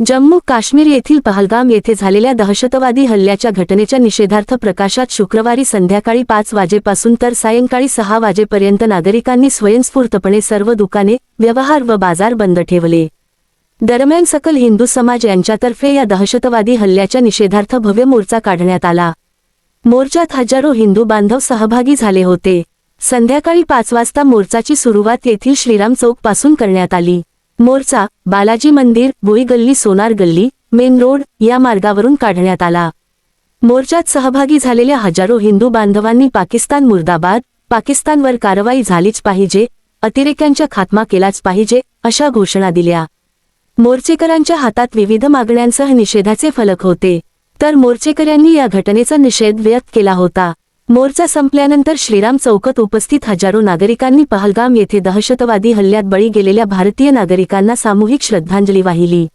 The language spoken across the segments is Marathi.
जम्मू काश्मीर येथील पहलगाम येथे झालेल्या दहशतवादी हल्ल्याच्या घटनेच्या निषेधार्थ प्रकाशात शुक्रवारी संध्याकाळी पाच वाजेपासून तर सायंकाळी सहा वाजेपर्यंत नागरिकांनी स्वयंस्फूर्तपणे सर्व दुकाने व्यवहार व बाजार बंद ठेवले. दरम्यान सकल हिंदू समाज यांच्यातर्फे या दहशतवादी हल्ल्याच्या निषेधार्थ भव्य मोर्चा काढण्यात आला. मोर्चात हजारो हिंदू बांधव सहभागी झाले होते. संध्याकाळी पाच वाजता मोर्चाची सुरुवात येथील श्रीराम चौकपासून करण्यात आली. मोर्चा बालाजी मंदिर भोई गल्ली सोनार गल्ली मेन रोड या मार्गावरून काढण्यात आला. मोर्चात सहभागी झालेल्या हजारो हिंदू बांधवांनी पाकिस्तान मुर्दाबाद पाकिस्तानवर कारवाई झालीच पाहिजे अतिरेक्यांच्या खात्मा केलाच पाहिजे अशा घोषणा दिल्या. मोर्चेकरांच्या हातात विविध मागण्यांसह निषेधाचे फलक होते तर मोर्चेकऱ्यांनी या घटनेचा निषेध व्यक्त केला होता. मोर्चा संपल्यानंतर श्रीराम चौकात उपस्थित हजारो नागरिकांनी पहलगाम येथे दहशतवादी हल्ल्यात बळी गेलेल्या भारतीय नागरिकांना सामूहिक श्रद्धांजली वाहिली.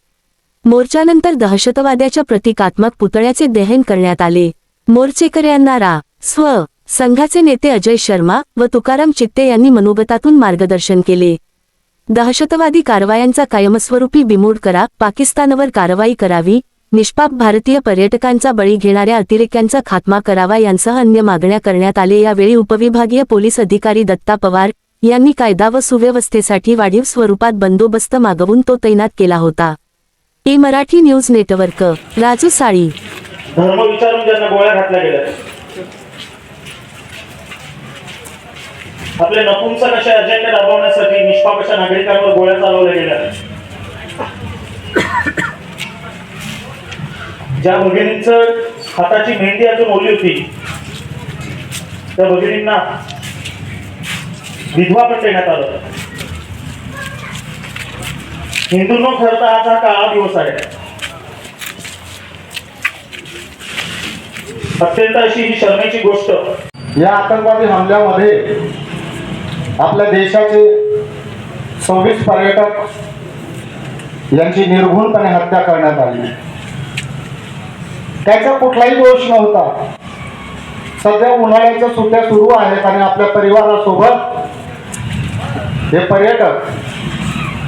मोर्चानंतर दहशतवाद्याच्या प्रतिकात्मक पुतळ्याचे दहन करण्यात आले. मोर्चेकऱ्यांना रा स्व संघाचे नेते अजय शर्मा व तुकाराम चित्ते यांनी मनोगतातून मार्गदर्शन केले. दहशतवादी कारवायांचा कायमस्वरूपी बिमोड करा पाकिस्तानवर कारवाई करावी निष्पाप भारतीय पर्यटकांचा बळी घेणाऱ्या अतिरेक्यांचा खात्मा करावा यांसह अन्य मागण्या करण्यात आले. यावेळी उपविभागीय पोलीस अधिकारी दत्ता पवार यांनी कायदा व सुव्यवस्थेसाठी वाढीव स्वरूपात बंदोबस्त मागवून तो तैनात केला होता. A Marathi news network Raju Sali आपले नपुंसक अशा अजेंडे राबवण्यासाठी निष्पाप अशा नागरिकांवर गोळ्या चालवल्या गेल्या. ज्या भगिनींचं हाताची मेहंदी अजून ओली होती त्या भगिनींना विधवा पण देण्यात आलं. हिंदू न ठरता आज हा काळा दिवस आहे. अत्यंत अशी ही शर्मेची गोष्ट. या आतंकवादी हमल्यामध्ये आपल्या देशाचे सव्वीस पर्यटक यांची निर्घुणपणे हत्या करण्यात आली. त्याचा कुठलाही दोष नव्हता. सध्या उन्हाळ्याच्या सुट्ट्या सुरू आहेत आणि आपल्या परिवारासोबत हे पर्यटक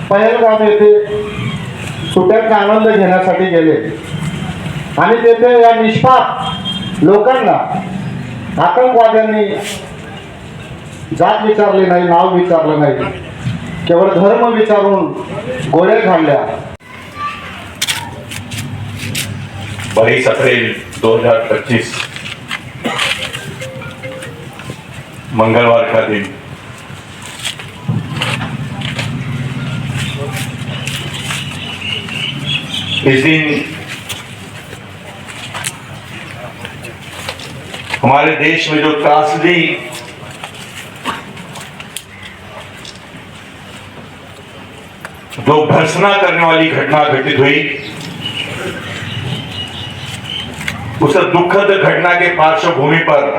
पहलगाम येथे सुट्ट्यांचा आनंद घेण्यासाठी गेले. आणि तेथे या निष्पाप लोकांना आतंकवाद्यांनी जात विचारली नाही नाव विचारलं नाही. केवळ धर्म विचारून गोळ्या घालल्या बाईस अप्रैल 2025 मंगलवार का दिन। इस दिन हमारे देश में जो त्रासदी, जो भर्सना करने वाली घटना घटित हुई उस दुखद घटना के पार्श्वभूमि पर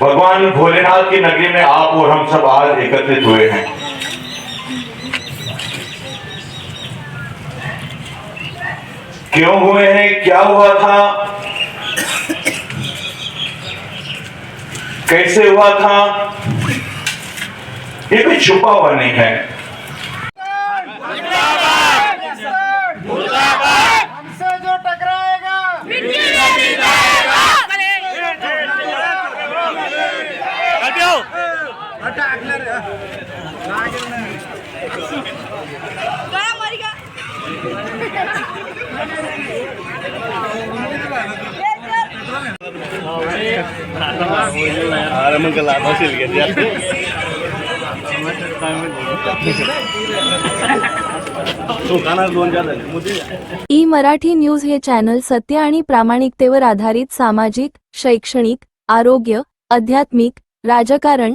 भगवान भोलेनाथ की नगरी में आप और हम सब आज एकत्रित हुए हैं। क्यों हुए हैं? क्या हुआ था? कैसे हुआ था? ये भी छुपा हुआ नहीं है। गळा मारी का? ई मराठी न्यूज हे चॅनल सत्य आणि प्रामाणिकतेवर आधारित सामाजिक शैक्षणिक आरोग्य आध्यात्मिक राजकारण